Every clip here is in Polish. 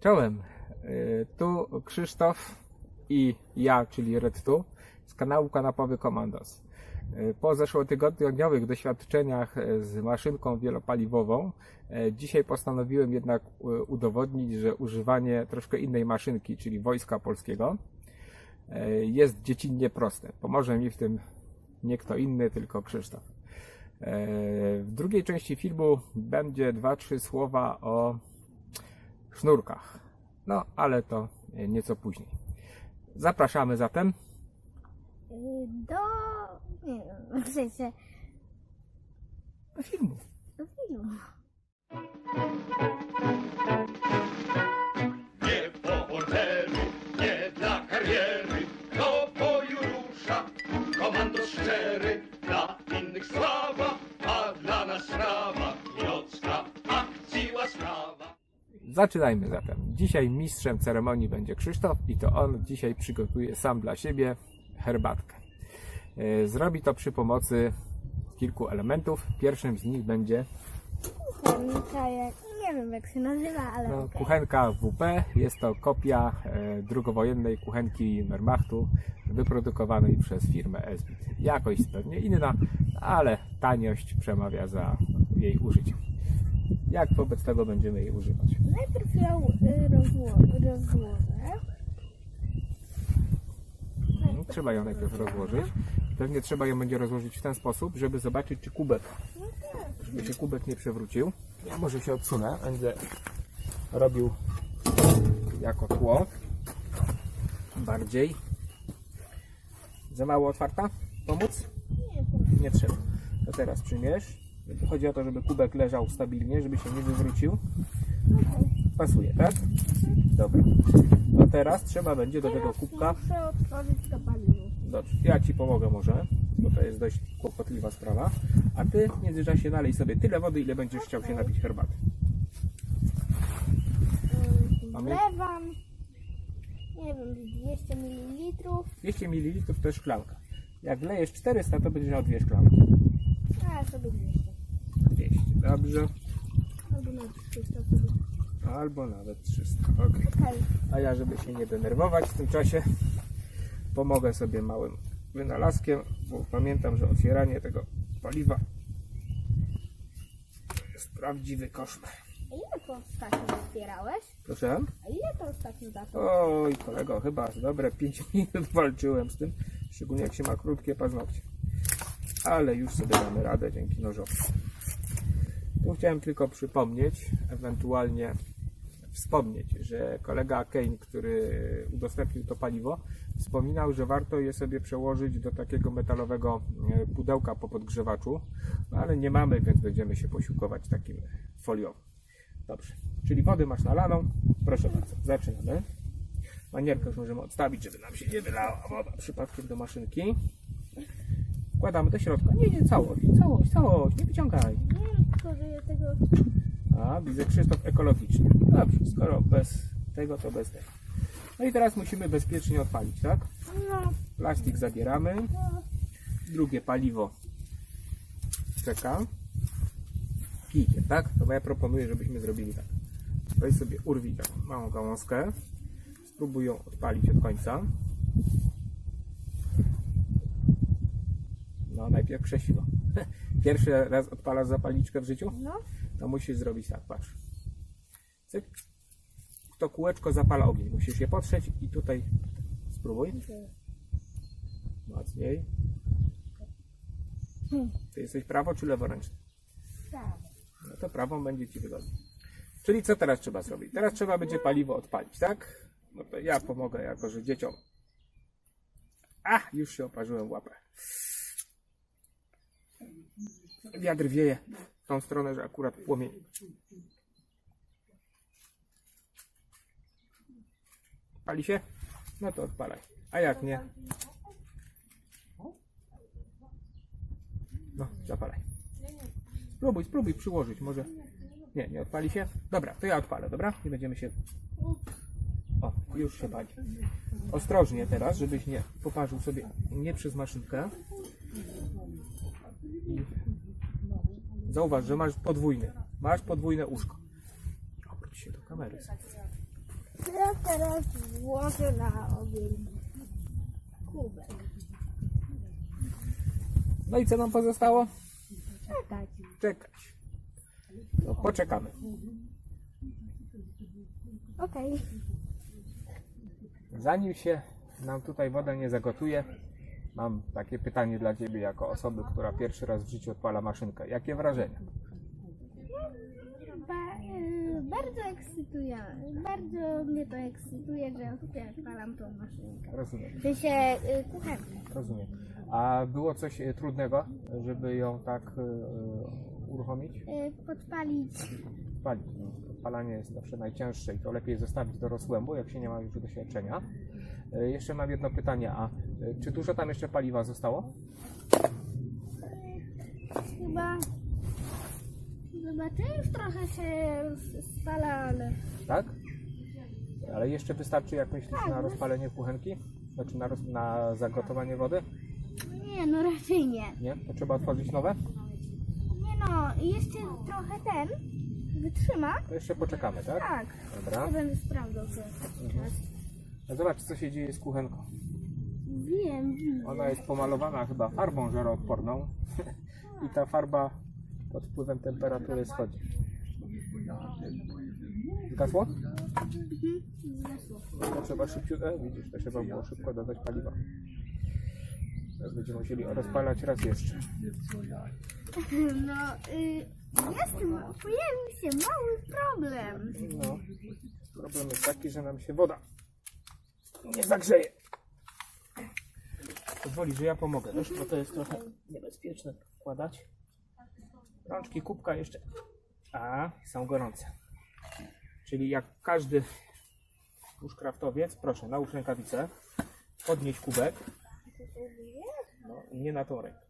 Czołem. Y, Tu Krzysztof i ja, czyli Red2 z kanału Kanapowy Komandos. Y, Po zeszłotygodniowych doświadczeniach y, z maszynką wielopaliwową, dzisiaj postanowiłem jednak udowodnić, że używanie troszkę innej maszynki, czyli Wojska Polskiego, jest dziecinnie proste. Pomoże mi w tym nie kto inny, tylko Krzysztof. W drugiej części filmu będzie dwa, trzy słowa o sznurkach. No, ale to e, nieco później. Zapraszamy zatem. Y, Do. Nie wiem, w sensie do filmu. do filmu. Zaczynajmy zatem. Dzisiaj mistrzem ceremonii będzie Krzysztof i to on dzisiaj przygotuje sam dla siebie herbatkę. E, Zrobi to przy pomocy kilku elementów. Pierwszym z nich będzie Kuchenka, jak, nie wiem jak się nazywa, ale no, okej. kuchenka WP. Jest to kopia e, drugowojennej kuchenki Wehrmachtu wyprodukowanej przez firmę Esbit. Jakość pewnie inna, ale taniość przemawia za jej użyciem. Jak wobec tego będziemy jej używać? Najpierw ją y, rozło- rozłożę. Mhm, Trzeba ją najpierw rozłożyć. Pewnie trzeba ją będzie rozłożyć w ten sposób, żeby zobaczyć, czy kubek, żeby się kubek nie przewrócił. Ja może się odsunę, będę robił jako tło. Bardziej. Za mało otwarta? Pomóc? Nie trzeba. To teraz przymierz. Chodzi o to, żeby kubek leżał stabilnie, żeby się nie wywrócił. Pasuje, tak? Dobra. To teraz trzeba będzie do tego kubka Muszę otworzyć to. Dobrze, ja Ci pomogę może, bo to jest dość kłopotliwa sprawa. A Ty w międzyczasie nalej sobie tyle wody, ile będziesz chciał się napić herbaty. Mamy? Wlewam, nie wiem, 200 ml. 200 ml to jest szklanka. Jak wlejesz 400, to będziesz miał dwie szklanki. A sobie 200. 200, dobrze. Albo na 300 sobie. Albo nawet 300, ok. Okej. A ja, żeby się nie denerwować w tym czasie, pomogę sobie małym wynalazkiem, bo pamiętam, że otwieranie tego paliwa to jest prawdziwy koszmar. A ile to ostatnio otwierałeś? Proszę? A ile to ostatnio dato? Oj, kolego, chyba z dobre 5 minut walczyłem z tym, szczególnie jak się ma krótkie paznokcie. Ale już sobie damy radę dzięki nożowi. Chciałem tylko przypomnieć, ewentualnie wspomnieć, że kolega Kane, który udostępnił to paliwo, wspominał, że warto je sobie przełożyć do takiego metalowego e, pudełka po podgrzewaczu, no ale nie mamy, więc będziemy się posiłkować takim foliowym. Dobrze, czyli wody masz nalaną. Proszę bardzo, zaczynamy. Manierkę już możemy odstawić, żeby nam się nie wylała woda przypadkiem do maszynki. Wkładamy do środka. Nie, nie, całość, całość, całość, nie wyciągaj. Nie, tego... A, widzę Krzysztof ekologiczny. Dobrze, skoro bez tego, to bez tego. No i teraz musimy bezpiecznie odpalić, tak? No, Plastik zabieramy. to... Drugie paliwo czeka. Pijcie, tak? To ja proponuję, żebyśmy zrobili tak. Weź sobie urwij taką małą gałązkę. Spróbuj ją odpalić od końca. No, najpierw krzesiwo. Pierwszy raz odpalasz zapalniczkę w życiu? No, To musisz zrobić tak, patrz. Cyk. To kółeczko zapala ogień. Musisz je potrzeć i tutaj spróbuj. Mocniej. Ty jesteś prawo czy leworęczny? tak. No to prawą będzie ci wygodnie. Czyli co teraz trzeba zrobić? Teraz trzeba będzie paliwo odpalić, tak? No to ja pomogę, jako że dzieciom. A, już się oparzyłem w łapę. Wiatr wieje w tą stronę, że akurat płomień. Pali się? No to odpalaj. A jak nie? No, zapalaj. Spróbuj, spróbuj przyłożyć, może. Nie, nie odpali się? Dobra, to ja odpalę, dobra? Nie będziemy się. O, już się pali. Ostrożnie teraz, żebyś nie poparzył sobie nie przez maszynkę. I Zauważ, że masz podwójny. Masz podwójne łóżko. Obróć się do kamery. Ja teraz włożę na ogień kubek. No i co nam pozostało? Czekać. Czekać. No, poczekamy. Okej. Zanim się nam tutaj woda nie zagotuje, mam takie pytanie dla Ciebie jako osoby, która pierwszy raz w życiu odpala maszynkę. Jakie wrażenia? Ba, y, bardzo ekscytujące. Bardzo mnie to ekscytuje, że odpalam tą maszynkę. Rozumiem, W sensie y, kuchenkę. rozumiem. A było coś e, trudnego, żeby ją tak e, uruchomić? Y, podpalić. Palić. Odpalanie jest zawsze najcięższe i to lepiej zostawić dorosłemu, jak się nie ma już doświadczenia. E, Jeszcze mam jedno pytanie, a e, czy dużo tam jeszcze paliwa zostało? Chyba. Zobaczę, już trochę się spala, ale. Tak? Ale jeszcze wystarczy, jak myślisz, Tak, na no. rozpalenie kuchenki? Znaczy na, roz... na zagotowanie wody? Nie, no raczej nie. Nie? To trzeba otworzyć nowe? Nie no, jeszcze trochę ten wytrzyma. To jeszcze poczekamy, tak? Tak. Dobra. Ja będę sprawdzał czas. A zobacz, co się dzieje z kuchenką. Wiem, wiem. Ona jest pomalowana chyba farbą żaroodporną i ta farba pod wpływem temperatury schodzi. Zgasło? Zgasło. To trzeba szybciutko, e, widzisz, to trzeba było szybko dodać paliwa. Teraz będziemy musieli rozpalać raz jeszcze. No, y, jest, pojawił się mały problem. No, problem jest taki, że nam się woda nie zagrzeje. Pozwoli, że ja pomogę, wiesz, bo to jest trochę niebezpieczne wkładać. Rączki kubka jeszcze. A, są gorące. Czyli jak każdy bushcraftowiec, proszę, nałóż rękawicę, podnieś kubek. No, nie na tą rękę.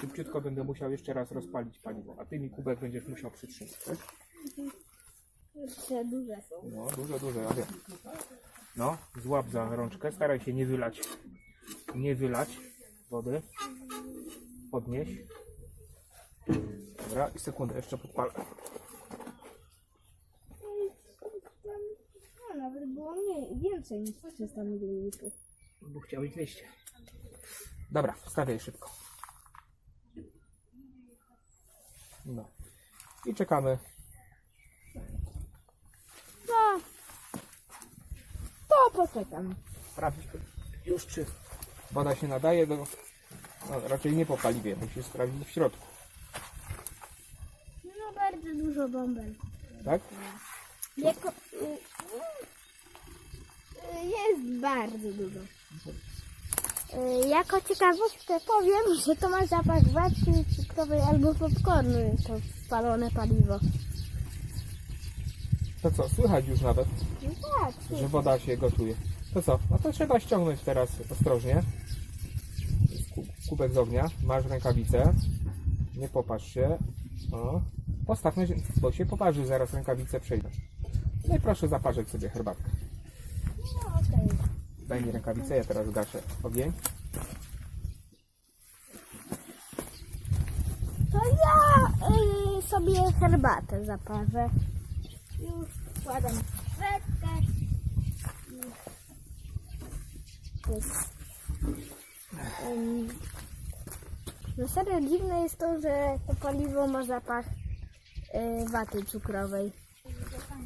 Szybciutko będę musiał jeszcze raz rozpalić paliwo, a ty mi kubek będziesz musiał przytrzymać. tak? Jeszcze duże są. No, dużo, dużo, ja wiem. No, złap za rączkę, staraj się nie wylać, nie wylać wody. Podnieś. Dobra, i sekundę, jeszcze podpalę. No, nawet było mniej, więcej niż 300 ml. Bo chciałeś 200. Dobra, wstawiaj szybko. No. I czekamy. No, to poczekam. Sprawdzić już, czy woda się nadaje do... No, raczej nie po paliwie, musisz sprawdzić w środku. No, bardzo dużo bąbel. Tak? Jako, y, y, jest bardzo dużo. Y, jako ciekawostkę powiem, że to ma zapach watki cukrowej albo popcornu, to spalone paliwo. To co, słychać już nawet? No tak, że woda się gotuje. To co? No to trzeba ściągnąć teraz ostrożnie. Ku- Kubek z ognia. Masz rękawicę. Nie popatrz się. O. Postaw, na zie- bo się poparzy, zaraz rękawice przejdą. No i proszę zaparzyć sobie herbatkę. Daj mi rękawicę, ja teraz gaszę ogień. To ja y, sobie herbatę zaparzę. Już wkładam kredkę. No serio dziwne jest to, że to paliwo ma zapach y, waty cukrowej.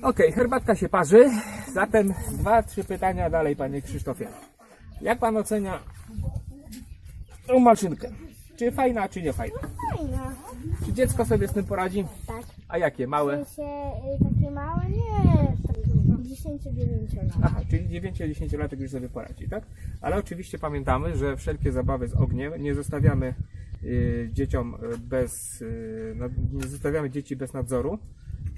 Okej, herbatka się parzy. Zatem dwa, trzy pytania dalej, panie Krzysztofie. Jak pan ocenia tą maszynkę? Czy fajna, czy nie fajna? Fajna. Czy dziecko sobie z tym poradzi? Tak. A jakie? W Małe? sensie y, takie małe, nie, takie 10-9 lat. Aha, czyli 9-10 latek już sobie poradzi, tak? Ale oczywiście pamiętamy, że wszelkie zabawy z ogniem nie zostawiamy y, dzieciom y, bez, y, nad- nie zostawiamy dzieci bez nadzoru,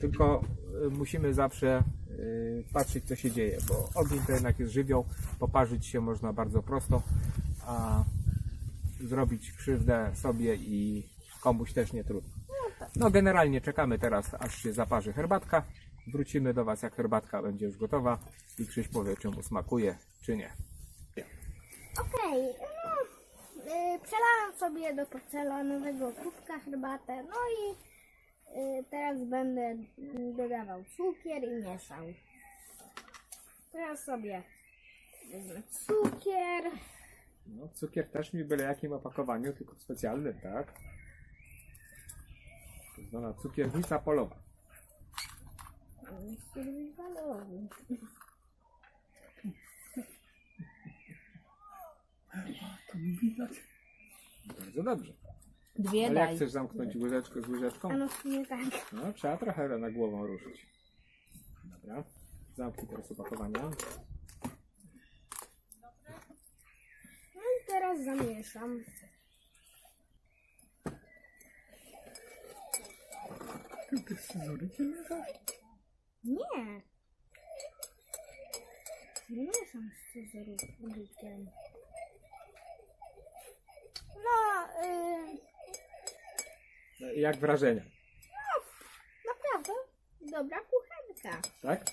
tylko y, musimy zawsze y, patrzeć co się dzieje, bo ogień to jednak jest żywioł, poparzyć się można bardzo prosto, a zrobić krzywdę sobie i komuś też nie trudno. No generalnie czekamy teraz, aż się zaparzy herbatka. Wrócimy do Was, jak herbatka będzie już gotowa i Krzyś powie, czy mu smakuje, czy nie. Okej, no, y, przelałam sobie do porcelanowego kubka herbatę, no i teraz będę y, dodawał cukier i mieszał. Teraz sobie wezmę cukier. No, cukier też mi byle jakim opakowaniu, tylko w specjalnym, tak? To zwana cukiernica polowa. Survivalowy. To nie widać. Bardzo dobrze. Dwie Ale jak daj. chcesz zamknąć łyżeczkę z łyżeczką? A no w sumie tak. No, trzeba trochę na głową ruszyć. Dobra. Zamknij teraz opakowania. No i teraz zamieszam. Tu te scyzorykiem leżą. Nie. Zamieszam z scyzorykiem. No, i Jak wrażenia, naprawdę dobra kuchenka. tak?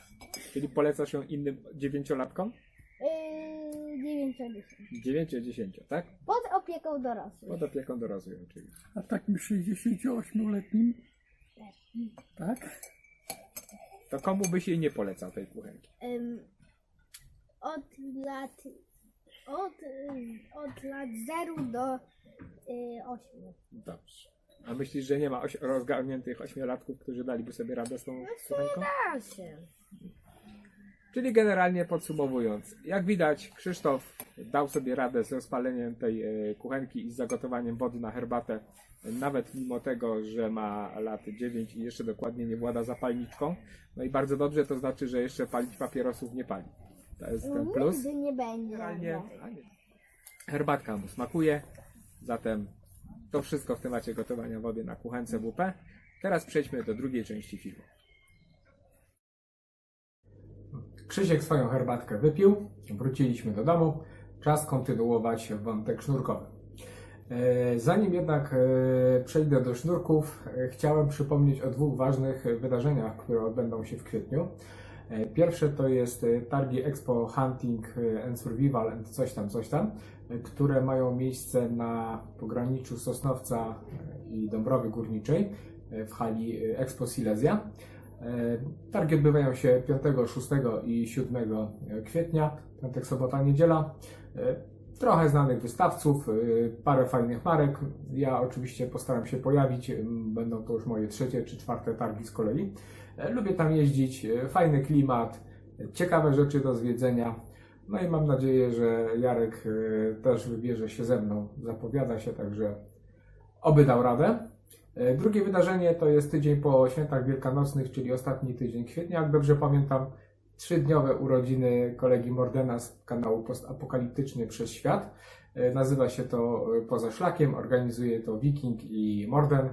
Czyli polecasz ją innym dziewięciolatkom? Yy, 9 10. 9-10, tak? Pod opieką dorosłych. Pod opieką dorosłych oczywiście. A takim 68-letnim. Tak? To komu byś jej nie polecał tej kuchenki? Ym, od lat od, y, od lat 0 do y, 8. Dobrze. A myślisz, że nie ma oś- rozgarniętych ośmiolatków, którzy daliby sobie radę z tą kuchenką? Da się. Czyli generalnie podsumowując, jak widać, Krzysztof dał sobie radę z rozpaleniem tej e, kuchenki i z zagotowaniem wody na herbatę, nawet mimo tego, że ma lat 9 i jeszcze dokładnie nie włada zapalniczką. No i bardzo dobrze, to znaczy, że jeszcze palić papierosów nie pali. To jest ten plus. Nigdy nie będzie. Generalnie a nie. herbatka mu smakuje, zatem to wszystko w temacie gotowania wody na kuchence WP. Teraz przejdźmy do drugiej części filmu. Krzysiek swoją herbatkę wypił, wróciliśmy do domu, czas kontynuować wątek sznurkowy. E, Zanim jednak e, przejdę do sznurków, e, chciałem przypomnieć o dwóch ważnych wydarzeniach, które odbędą się w kwietniu. E, Pierwsze to jest e, targi Expo Hunting e, and Survival and coś tam, coś tam, które mają miejsce na pograniczu Sosnowca i Dąbrowy Górniczej w hali Expo Silesia. Targi odbywają się 5, 6 i 7 kwietnia, piątek, sobota, niedziela. Trochę znanych wystawców, parę fajnych marek. Ja oczywiście postaram się pojawić, będą to już moje trzecie czy czwarte targi z kolei. Lubię tam jeździć, e, fajny klimat, ciekawe rzeczy do zwiedzenia. No i mam nadzieję, że Jarek e, też wybierze się ze mną, zapowiada się, także oby dał radę. E, Drugie wydarzenie to jest tydzień po świętach wielkanocnych, czyli ostatni tydzień kwietnia, jak dobrze pamiętam. Trzydniowe urodziny kolegi Mordena z kanału Postapokaliptyczny przez Świat. Nazywa się to Poza Szlakiem, organizuje to Wiking i Morden.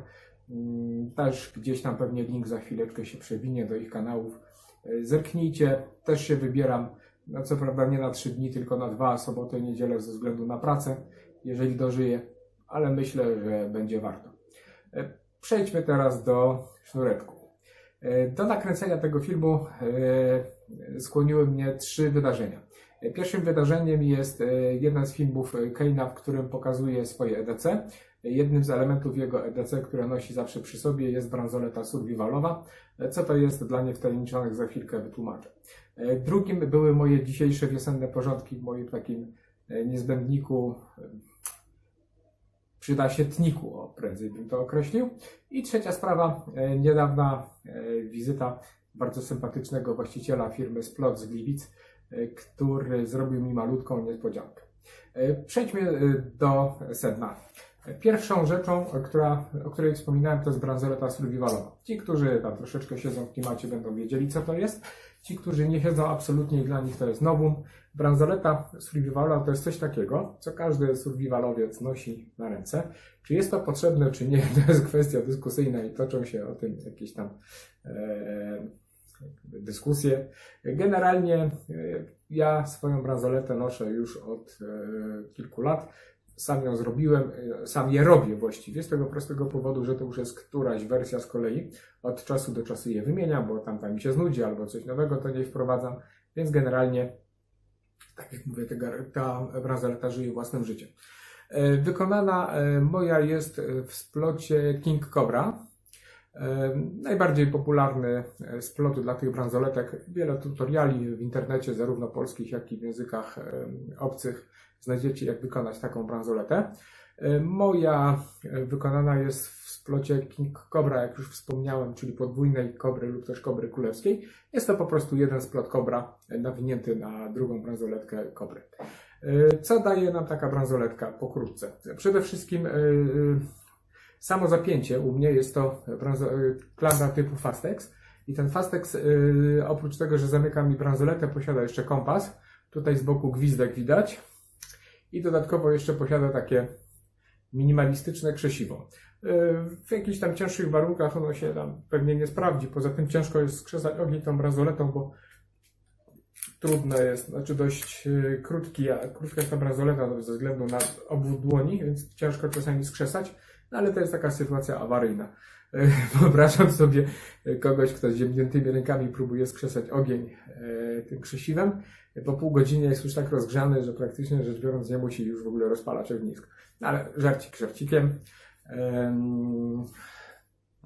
Mm, Też gdzieś tam pewnie link za chwileczkę się przewinie do ich kanałów. E, Zerknijcie, też się wybieram. No co prawda nie na trzy dni, tylko na dwa, sobotę i niedzielę ze względu na pracę, jeżeli dożyję, ale myślę, że będzie warto. E, Przejdźmy teraz do sznureczków. E, Do nakręcenia tego filmu skłoniły mnie trzy wydarzenia. Pierwszym wydarzeniem jest jeden z filmów Keina, w którym pokazuje swoje EDC. Jednym z elementów jego EDC, które nosi zawsze przy sobie, jest bransoleta survivalowa. Co to jest dla niewtajemniczonych, za chwilkę wytłumaczę. Drugim były moje dzisiejsze wiosenne porządki w moim takim e, niezbędniku, e, przyda się tniku, o prędzej bym to określił. I trzecia sprawa, e, niedawna wizyta bardzo sympatycznego właściciela firmy Splot z Gliwic, który zrobił mi malutką niespodziankę. Przejdźmy do sedna. Pierwszą rzeczą, która, o której wspominałem, to jest bransoleta survivalowa. Ci, którzy tam troszeczkę siedzą w klimacie, będą wiedzieli, co to jest. Ci, którzy nie siedzą absolutnie i dla nich to jest nowum. Bransoleta survivalowa to jest coś takiego, co każdy survivalowiec nosi na ręce. Czy jest to potrzebne, czy nie, to jest kwestia dyskusyjna i toczą się o tym jakieś tam e, dyskusje. Generalnie e, ja swoją bransoletę noszę już od e, kilku lat. Sam ją zrobiłem, e, sam je robię właściwie, z tego prostego powodu, że to już jest któraś wersja z kolei. Od czasu do czasu je wymieniam, bo tamta mi się znudzi albo coś nowego to nie wprowadzam, więc generalnie, tak jak mówię, ta, ta bransoleta żyje własnym życiem. E, Wykonana e, moja jest e, w splocie King Cobra. Najbardziej popularny z plotu dla tych bransoletek, wiele tutoriali w internecie, zarówno polskich, jak i w językach obcych, znajdziecie jak wykonać taką bransoletę. E, Moja e, wykonana jest w splocie King Cobra, jak już wspomniałem, czyli podwójnej kobry lub też kobry królewskiej. Jest to po prostu jeden splot kobra e, nawinięty na drugą bransoletkę kobry. Co daje nam taka bransoletka pokrótce? Przede wszystkim samo zapięcie u mnie jest to klamra typu Fastex i ten Fastex oprócz tego, że zamyka mi bransoletę posiada jeszcze kompas. Tutaj z boku gwizdek widać i dodatkowo jeszcze posiada takie minimalistyczne krzesiwo. W jakichś tam cięższych warunkach ono się tam pewnie nie sprawdzi. Poza tym ciężko jest skrzesać ogień tą bransoletą, bo trudno jest, znaczy dość e, krótki, krótka jest ta bransoleta no, ze względu na obwód dłoni, więc ciężko czasami skrzesać, no ale to jest taka sytuacja awaryjna. E, Wyobrażam sobie e, kogoś, kto z ziemniętymi rękami próbuje skrzesać ogień tym krzesiwem. Po pół godzinie jest już tak rozgrzany, że praktycznie rzecz biorąc nie musi już w ogóle rozpalać ognisko. No, ale żarcik żarcikiem. Em,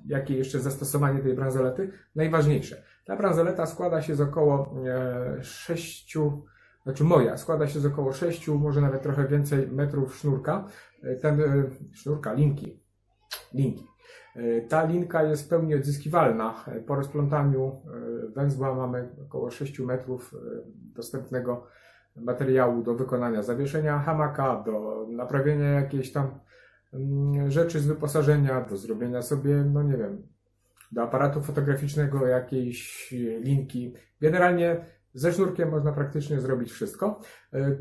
jakie jeszcze zastosowanie tej bransolety? Najważniejsze. Ta bransoleta składa się z około e, 6, znaczy moja, składa się z około 6, może nawet trochę więcej metrów sznurka. E, Ten e, sznurka, linki. Linki. E, Ta linka jest w pełni odzyskiwalna. E, Po rozplątaniu e, węzła mamy około 6 metrów dostępnego materiału do wykonania zawieszenia hamaka, do naprawienia jakiejś tam mm, rzeczy z wyposażenia, do zrobienia sobie, no nie wiem, do aparatu fotograficznego jakiejś linki. Generalnie ze sznurkiem można praktycznie zrobić wszystko.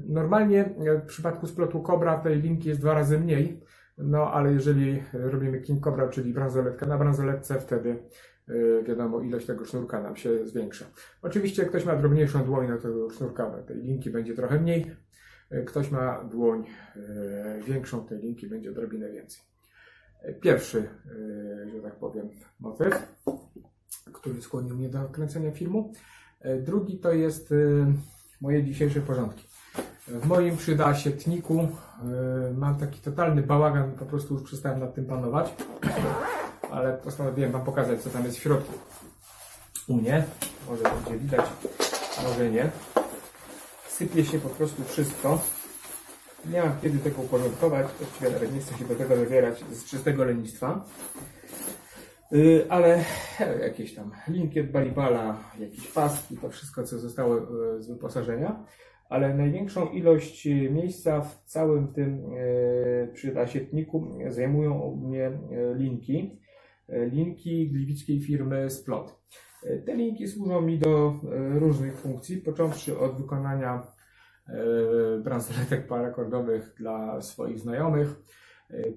Normalnie w przypadku splotu Cobra tej linki jest dwa razy mniej, no ale jeżeli robimy King Cobra, czyli bransoletkę na bransoletce, wtedy e, wiadomo ilość tego sznurka nam się zwiększa. Oczywiście ktoś ma drobniejszą dłoń, no to sznurka tej linki będzie trochę mniej. E, Ktoś ma dłoń e, większą, tej linki będzie odrobinę więcej. Pierwszy, że tak powiem, motyw, który skłonił mnie do kręcenia filmu. Drugi to jest moje dzisiejsze porządki. W moim przydasietniku e, mam taki totalny bałagan, po prostu już przestałem nad tym panować, ale postanowiłem Wam pokazać, co tam jest w środku. U mnie, może będzie widać, może nie. Sypie się po prostu wszystko. Nie mam kiedy tego uporządkować, właściwie nawet nie chcę się do tego zabierać z czystego lenistwa. Yy, ale e, jakieś tam linkiet balibala, jakieś paski, to wszystko, co zostało e, z wyposażenia. Ale największą ilość e, miejsca w całym tym e, przydasietniku zajmują u mnie e, linki. Linki gliwickiej firmy Splot. Te linki służą mi do różnych funkcji, począwszy od wykonania bransoletek parakordowych dla swoich znajomych,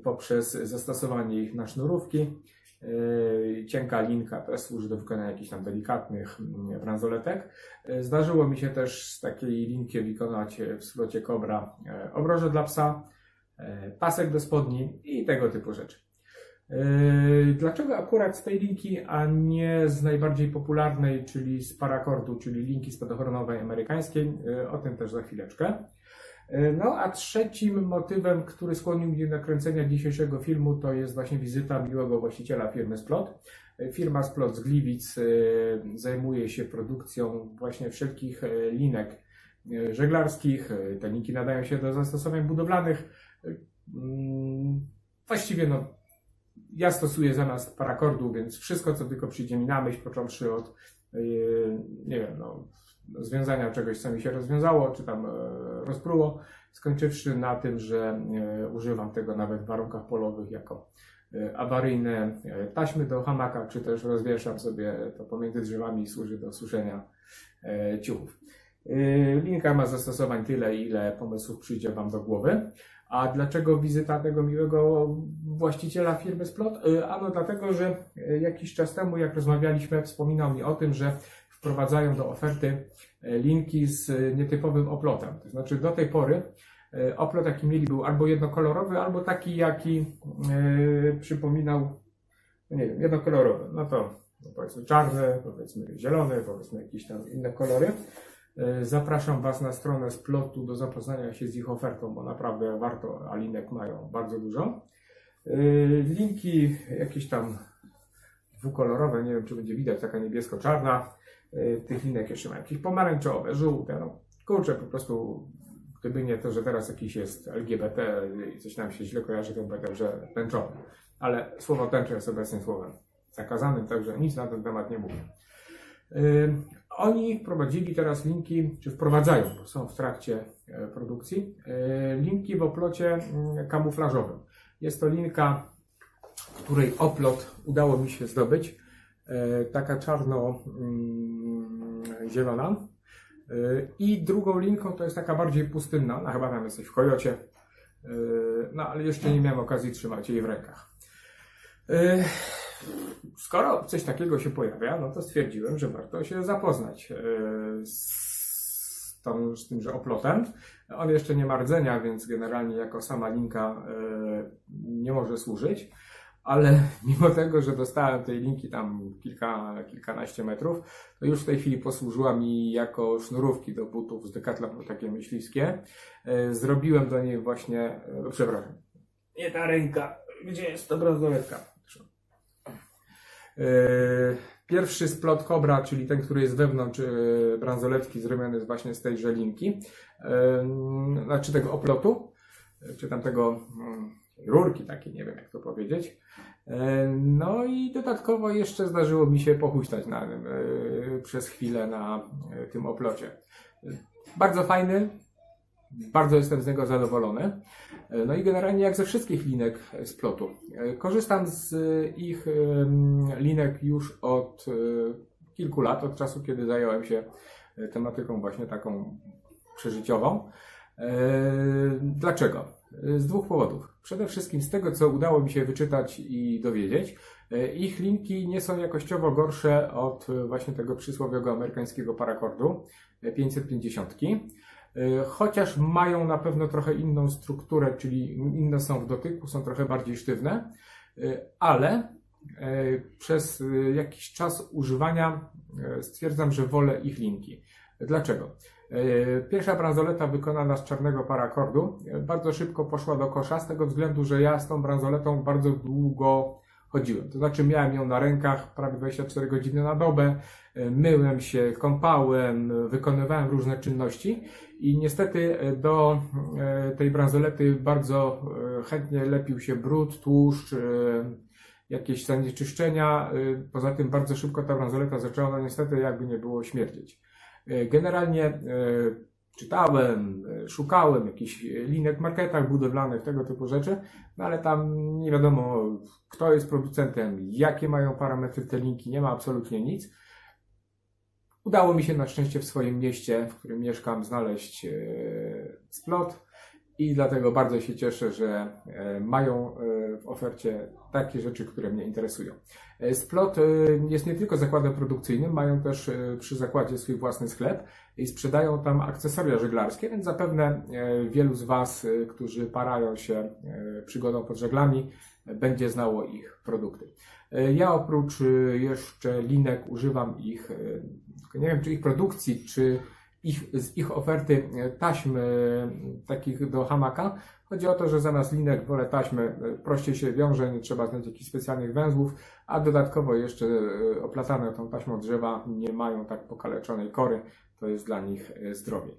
poprzez zastosowanie ich na sznurówki. E, Cienka linka też służy do wykonania jakichś tam delikatnych mm, bransoletek. E, Zdarzyło mi się też z takiej linki wykonać e, w slocie Cobra e, obroże dla psa, pasek do spodni i tego typu rzeczy. Yy, Dlaczego akurat z tej linki, a nie z najbardziej popularnej, czyli z parakordu, czyli linki spadochronowej amerykańskiej? Yy, O tym też za chwileczkę. Yy, No a trzecim motywem, który skłonił mnie do nakręcenia dzisiejszego filmu, to jest właśnie wizyta miłego właściciela firmy Splot. Yy, Firma Splot z Gliwic yy, zajmuje się produkcją właśnie wszelkich linek żeglarskich. Te linki nadają się do zastosowań budowlanych. Mm, Właściwie no, ja stosuję zamiast parakordu, więc wszystko, co tylko przyjdzie mi na myśl, począwszy od, nie wiem, no, związania czegoś, co mi się rozwiązało, czy tam e, rozpruło, skończywszy na tym, że e, używam tego nawet w warunkach polowych jako e, awaryjne taśmy do hamaka, czy też rozwieszam sobie to pomiędzy drzewami i służy do suszenia ciuchów. Linka ma zastosowań tyle, ile pomysłów przyjdzie Wam do głowy. A dlaczego wizyta tego miłego właściciela firmy Splot? Ano dlatego, że jakiś czas temu, jak rozmawialiśmy, wspominał mi o tym, że wprowadzają do oferty yy, linki z yy, nietypowym oplotem. To znaczy do tej pory yy, oplot, jaki mieli, był albo jednokolorowy, albo taki, jaki yy, przypominał, no nie wiem, jednokolorowy. No to no powiedzmy czarny, powiedzmy zielony, powiedzmy jakieś tam inne kolory. E, Zapraszam Was na stronę Splotu do zapoznania się z ich ofertą, bo naprawdę warto, a linek mają bardzo dużo. E, Linki jakieś tam dwukolorowe, nie wiem czy będzie widać, taka niebiesko-czarna. Y, Tych linek jeszcze mam jakieś pomarańczowe, żółte, no kurczę, po prostu gdyby nie to, że teraz jakiś jest LGBT i coś nam się źle kojarzy, to będę, że tęczowy. Ale słowo tęcza jest obecnie słowem zakazanym, także nic na ten temat nie mówię. Y, Oni wprowadzili teraz linki, czy wprowadzają, bo są w trakcie e, produkcji, e, linki w oplocie mm, kamuflażowym. Jest to linka, której oplot udało mi się zdobyć. E, Taka czarno-zielona. I drugą linką to jest taka bardziej pustynna, no chyba tam jesteś w Kojocie, E, no ale jeszcze nie miałem okazji trzymać jej w rękach. E, Skoro coś takiego się pojawia, no to stwierdziłem, że warto się zapoznać z, tą, z tymże oplotem. On jeszcze nie ma rdzenia, więc generalnie jako sama linka nie może służyć. Ale mimo tego, że dostałem tej linki tam kilka, kilkanaście metrów, to już w tej chwili posłużyła mi jako sznurówki do butów z Decathlonu, takie myśliwskie. E, Zrobiłem do niej właśnie, e, przepraszam, nie ta ręka, gdzie jest ta bransoletka? E, Pierwszy splot Cobra, czyli ten, który jest wewnątrz bransoletki, zrobiony jest właśnie z tejże linki, e, znaczy tego oplotu, czy tam tego mm, rurki takiej, nie wiem jak to powiedzieć. E, No i dodatkowo jeszcze zdarzyło mi się pochuśtać na e, przez chwilę na e, tym oplocie. Bardzo fajny, bardzo jestem z niego zadowolony. No i generalnie jak ze wszystkich linek z plotu. Korzystam z ich linek już od kilku lat, od czasu kiedy zająłem się tematyką właśnie taką przeżyciową. Dlaczego? Z dwóch powodów. Przede wszystkim z tego, co udało mi się wyczytać i dowiedzieć, e, ich linki nie są jakościowo gorsze od e, właśnie tego przysłowiowego amerykańskiego parakordu e, 550. E, Chociaż mają na pewno trochę inną strukturę, czyli inne są w dotyku, są trochę bardziej sztywne, ale przez jakiś czas używania stwierdzam, że wolę ich linki. Dlaczego? E, Pierwsza bransoleta wykonana z czarnego parakordu e, bardzo szybko poszła do kosza z tego względu, że ja z tą bransoletą bardzo długo chodziłem. To znaczy miałem ją na rękach prawie 24 godziny na dobę, e, myłem się, kąpałem, wykonywałem różne czynności i niestety do tej bransolety bardzo chętnie lepił się brud, tłuszcz, jakieś zanieczyszczenia. Poza tym bardzo szybko ta bransoleta zaczęła, no niestety jakby nie było śmierdzieć. E, Generalnie e, czytałem, e, szukałem jakichś linek w marketach budowlanych, tego typu rzeczy, no ale tam nie wiadomo kto jest producentem, jakie mają parametry te linki, nie ma absolutnie nic. Udało mi się na szczęście w swoim mieście, w którym mieszkam, znaleźć splot i dlatego bardzo się cieszę, że e, mają e, w ofercie takie rzeczy, które mnie interesują. E, Splot jest nie tylko zakładem produkcyjnym, mają też przy zakładzie swój własny sklep i sprzedają tam akcesoria żeglarskie, więc zapewne wielu z Was, którzy parają się przygodą pod żeglami, będzie znało ich produkty. Ja oprócz jeszcze linek używam ich, nie wiem czy ich produkcji, czy ich, z ich oferty e, taśm e, takich do hamaka. Chodzi o to, że zamiast linek wolę taśmy, e, prościej się wiąże, nie trzeba znać jakichś specjalnych węzłów, a dodatkowo jeszcze oplatane tą taśmą drzewa nie mają tak pokaleczonej kory, to jest dla nich zdrowie.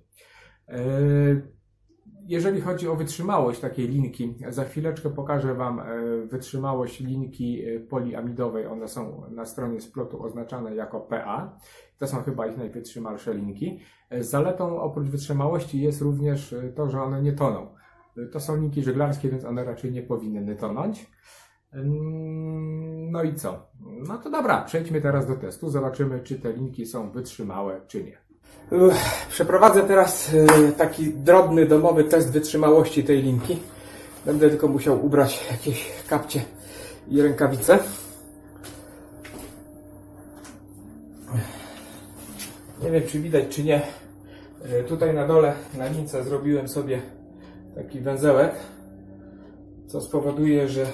Jeżeli chodzi o wytrzymałość takiej linki, za chwileczkę pokażę Wam wytrzymałość linki poliamidowej. One są na stronie splotu oznaczane jako PA. To są chyba ich najwytrzymalsze linki. E, Zaletą oprócz wytrzymałości jest również e, to, że one nie toną. E, To są linki żeglarskie, więc one raczej nie powinny tonąć. No i co? No to dobra, przejdźmy teraz do testu. Zobaczymy, czy te linki są wytrzymałe, czy nie. Przeprowadzę teraz e, taki drobny domowy test wytrzymałości tej linki. Będę tylko musiał ubrać jakieś kapcie i rękawice. Nie wiem, czy widać, czy nie. E, Tutaj na dole, na lince, zrobiłem sobie taki węzełek, co spowoduje, że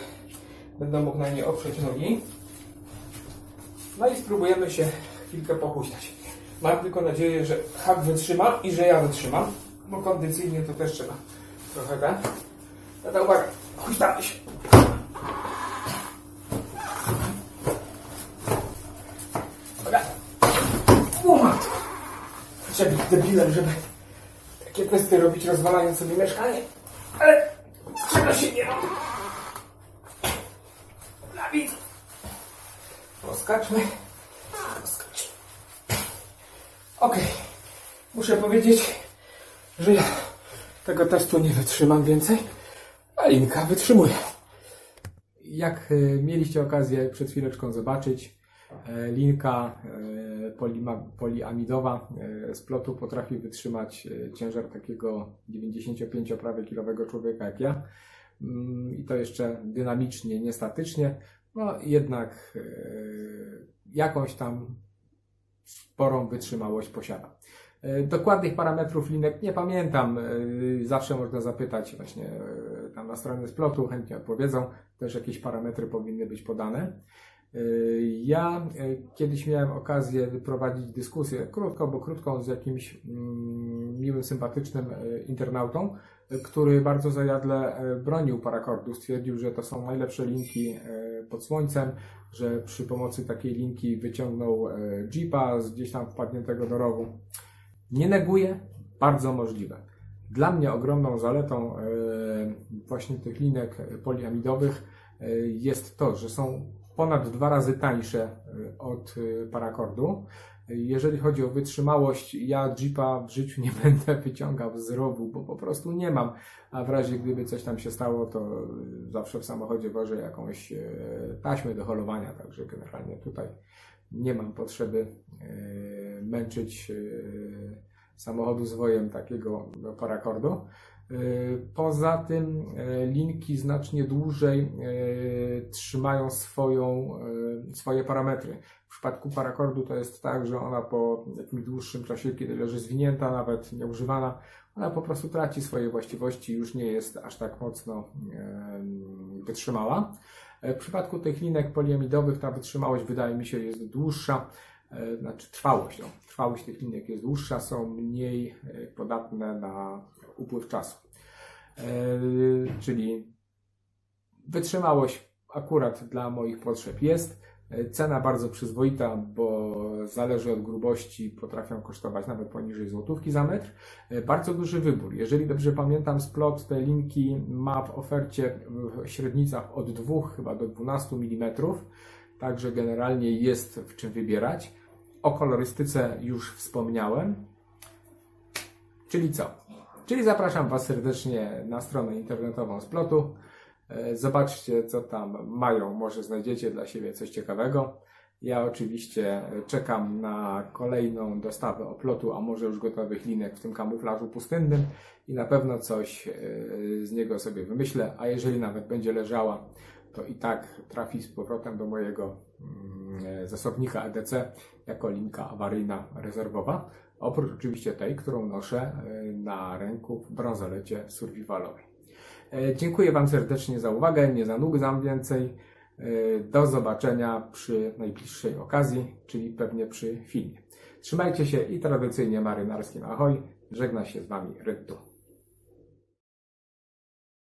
będę mógł na nie oprzeć nogi. No i spróbujemy się chwilkę pochuśtać. Mam tylko nadzieję, że hak wytrzyma i że ja wytrzymam, bo kondycyjnie to też trzeba trochę tak. Tata, uwaga, huśtamy się. Trzeba być debilem, żeby takie kwestie robić, rozwalając sobie mieszkanie. Ale czego się nie robi? Dla widzów. Poskaczmy. Poskacz. Okej. Muszę powiedzieć, że ja tego testu nie wytrzymam więcej, a Linka wytrzymuje. Jak e, mieliście okazję przed chwileczką zobaczyć, linka e, poliamidowa e, z plotu potrafi wytrzymać e, ciężar takiego 95 prawie kilowego człowieka jak ja. Mm, I to jeszcze dynamicznie, nie statycznie. No jednak e, jakąś tam sporą wytrzymałość posiada. E, Dokładnych parametrów linek nie pamiętam. E, Zawsze można zapytać właśnie e, tam na stronie splotu, chętnie odpowiedzą. Też jakieś parametry powinny być podane. E, Ja e, kiedyś miałem okazję prowadzić dyskusję, krótko, bo krótką, z jakimś mm, miłym, sympatycznym e, internautą, który bardzo zajadle bronił parakordu. Stwierdził, że to są najlepsze linki pod słońcem, że przy pomocy takiej linki wyciągnął jeepa z gdzieś tam wpadniętego do rowu. Nie neguję, bardzo możliwe. Dla mnie ogromną zaletą właśnie tych linek poliamidowych jest to, że są ponad dwa razy tańsze e, od e, parakordu. Jeżeli chodzi o wytrzymałość, ja Jeepa w życiu nie będę wyciągał z rowu, bo po prostu nie mam. A w razie gdyby coś tam się stało, to e, zawsze w samochodzie wożę jakąś taśmę do holowania, także generalnie tutaj nie mam potrzeby męczyć samochodu z wojem takiego do parakordu. E, Poza tym e, linki znacznie dłużej e, trzymają swoją, swoje parametry. W przypadku parakordu to jest tak, że ona po jakimś dłuższym czasie, kiedy leży zwinięta, nawet nieużywana, ona po prostu traci swoje właściwości już nie jest aż tak mocno wytrzymała. W przypadku tych linek poliamidowych ta wytrzymałość wydaje mi się jest dłuższa, znaczy trwałość, no, trwałość tych linek jest dłuższa, są mniej e, podatne na upływ czasu. E, Czyli wytrzymałość akurat dla moich potrzeb jest. E, Cena bardzo przyzwoita, bo zależy od grubości, potrafią kosztować nawet poniżej złotówki za metr. E, Bardzo duży wybór. Jeżeli dobrze pamiętam, splot te linki ma w ofercie w średnicach od 2 chyba do 12 mm, także generalnie jest w czym wybierać. O kolorystyce już wspomniałem. Czyli co? Czyli zapraszam Was serdecznie na stronę internetową splotu. E, Zobaczcie, co tam mają. Może znajdziecie dla siebie coś ciekawego. Ja oczywiście czekam na kolejną dostawę oplotu, a może już gotowych linek w tym kamuflażu pustynnym i na pewno coś e, z niego sobie wymyślę, a jeżeli nawet będzie leżała, to i tak trafi z powrotem do mojego mm, e, zasobnika EDC jako linka awaryjna rezerwowa. Oprócz oczywiście tej, którą noszę e, na ręku w bransolecie survivalowej. E, Dziękuję Wam serdecznie za uwagę, nie zanudzam więcej. Do zobaczenia przy najbliższej okazji, czyli pewnie przy filmie. Trzymajcie się i tradycyjnie marynarskim ahoj. Żegna się z Wami Ryddu.